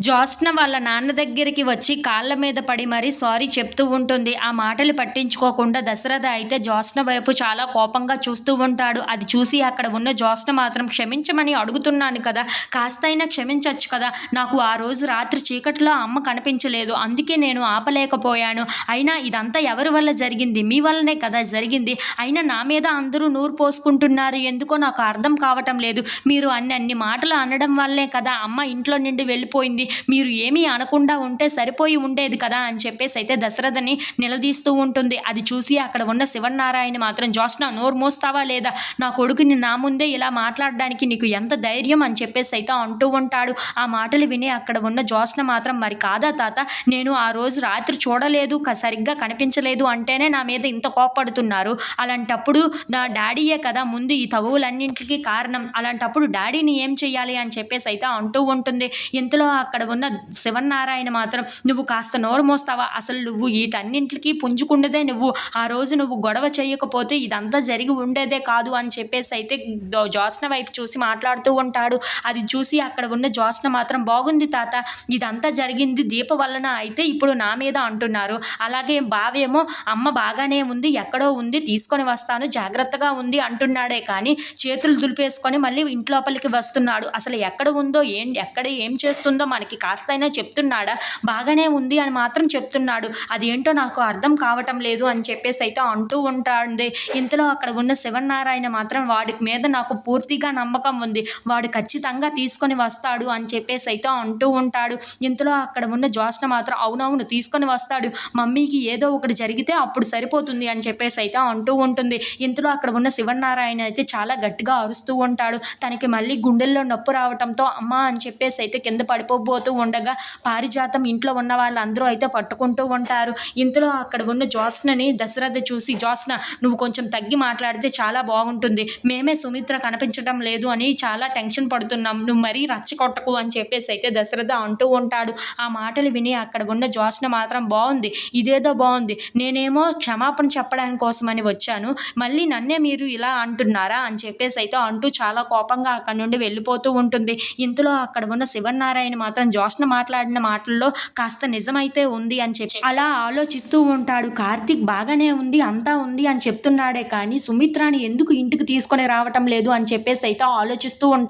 జ్యోత్స్న వాళ్ళ నాన్న దగ్గరికి వచ్చి కాళ్ళ మీద పడి మరీ సారీ చెప్తూ ఉంటుంది. ఆ మాటలు పట్టించుకోకుండా దశరథ అయితే జ్యోత్స్న వైపు చాలా కోపంగా చూస్తూ ఉంటాడు. అది చూసి అక్కడ ఉన్న జ్యోత్స్న మాత్రం క్షమించమని అడుగుతున్నాను కదా. కాస్తైనా క్షమించవచ్చు కదా. నాకు ఆ రోజు రాత్రి చీకట్లో అమ్మ కనిపించలేదు. అందుకే నేను ఆపలేకపోయాను. అయినా ఇదంతా ఎవరి వల్ల జరిగింది? మీ వల్లనే కదా జరిగింది. అయినా నా మీద అందరూ నూరు పోసుకుంటున్నారు. ఎందుకో నాకు అర్థం కావటం లేదు. మీరు అన్ని అన్ని మాటలు అనడం వల్లే కదా అమ్మ ఇంట్లో నుండి వెళ్ళిపోయింది. మీరు ఏమీ అనకుండా ఉంటే సరిపోయి ఉండేది కదా అని చెప్పేసి అయితే దశరథని నిలదీస్తూ ఉంటుంది. అది చూసి అక్కడ ఉన్న శివనారాయణ మాత్రం జోస్న నోరు మోస్తావా లేదా? నా కొడుకుని నా ముందే ఇలా మాట్లాడడానికి నీకు ఎంత ధైర్యం? అని చెప్పేసి అయితే అంటూ ఉంటాడు. ఆ మాటలు విని అక్కడ ఉన్న జోస్న మాత్రం మరి కాదా తాత నేను ఆ రోజు రాత్రి చూడలేదు సరిగ్గా కనిపించలేదు అంటేనే నా మీద ఇంత కోపడుతున్నారు అలాంటప్పుడు నా డాడీయే కదా ముందు ఈ తగువులన్నింటికి కారణం. అలాంటప్పుడు డాడీని ఏం చేయాలి అని చెప్పేసి అయితే అంటూ ఉంటుంది. ఇంతలో అక్కడ అక్కడ ఉన్న శివనారాయణ మాత్రం నువ్వు కాస్త నోరు మోస్తావా? అసలు నువ్వు వీటన్నింటికి పుంజుకుండేదే నువ్వు. ఆ రోజు నువ్వు గొడవ చేయకపోతే ఇదంతా జరిగి ఉండేదే కాదు అని చెప్పేసి అయితే దో- జ్యోత్స్న వైపు చూసి మాట్లాడుతూ ఉంటాడు. అది చూసి అక్కడ ఉన్న జ్యోత్స్న మాత్రం బాగుంది తాత ఇదంతా జరిగింది దీప వలన అయితే ఇప్పుడు నా మీద అంటున్నారు. అలాగే బావేమో అమ్మ బాగానే ఉంది ఎక్కడో ఉంది తీసుకొని వస్తాను జాగ్రత్తగా ఉంది అంటున్నాడే కానీ చేతులు దులిపేసుకొని మళ్ళీ ఇంట్లోపలికి వస్తున్నాడు. అసలు ఎక్కడ ఉందో ఏం ఎక్కడ ఏం చేస్తుందో మనకి కాస్తైనా చెప్తున్నాడా? బాగానే ఉంది అని మాత్రం చెప్తున్నాడు. అదేంటో నాకు అర్థం కావటం లేదు అని చెప్పేసి అయితే అంటూ ఉంటాడు ఇంతలో అక్కడ ఉన్న శివనారాయణ మాత్రం వాడి మీద నాకు పూర్తిగా నమ్మకం ఉంది. వాడు ఖచ్చితంగా తీసుకొని వస్తాడు అని చెప్పేసి అయితే అంటూ ఉంటాడు. ఇంతలో అక్కడ ఉన్న జ్యోత్స్న మాత్రం అవునవును తీసుకొని వస్తాడు. మమ్మీకి ఏదో ఒకటి జరిగితే అప్పుడు సరిపోతుంది అని చెప్పేసి అయితే అంటూ ఉంటుంది. ఇంతలో అక్కడ ఉన్న శివనారాయణ అయితే చాలా గట్టిగా అరుస్తూ ఉంటాడు. తనకి మళ్ళీ గుండెల్లో నొప్పు రావటంతో అమ్మ అని చెప్పేసి అయితే కింద పడిపోబో పడిపోబోతూ ఉండగా పారిజాతం ఇంట్లో ఉన్న వాళ్ళందరూ అయితే పట్టుకుంటూ ఉంటారు. ఇంతలో అక్కడ ఉన్న జ్యోత్స్నని దశరథ చూసి జ్యోత్స్న నువ్వు కొంచెం తగ్గి మాట్లాడితే చాలా బాగుంటుంది. మేమే సుమిత్ర కనిపించడం లేదు అని చాలా టెన్షన్ పడుతున్నాం. నువ్వు మరీ రచ్చకొట్టకు అని చెప్పేసి అయితే దశరథ అంటూ ఉంటాడు. ఆ మాటలు విని అక్కడ ఉన్న జ్యోత్స్న మాత్రం బాగుంది. ఇదేదో బాగుంది. నేనేమో క్షమాపణ చెప్పడానికి కోసమని వచ్చాను. మళ్ళీ నన్నే మీరు ఇలా అంటున్నారా? అని చెప్పేసి అయితే అంటూ చాలా కోపంగా అక్కడ నుండి వెళ్ళిపోతూ ఉంటుంది. ఇంతలో అక్కడ ఉన్న శివనారాయణ మాత్రం జ్యోత్స్న మాట్లాడిన మాటల్లో కాస్త నిజమైతే ఉంది అని చెప్పి అలా ఆలోచిస్తూ ఉంటాడు. కార్తీక్ బాగానే ఉంది అంతా ఉంది అని చెప్తున్నాడే కానీ సుమిత్రాని ఎందుకు ఇంటికి తీసుకొని రావటం లేదు అని చెప్పేసి అయితే ఆలోచిస్తూ ఉంటాడు.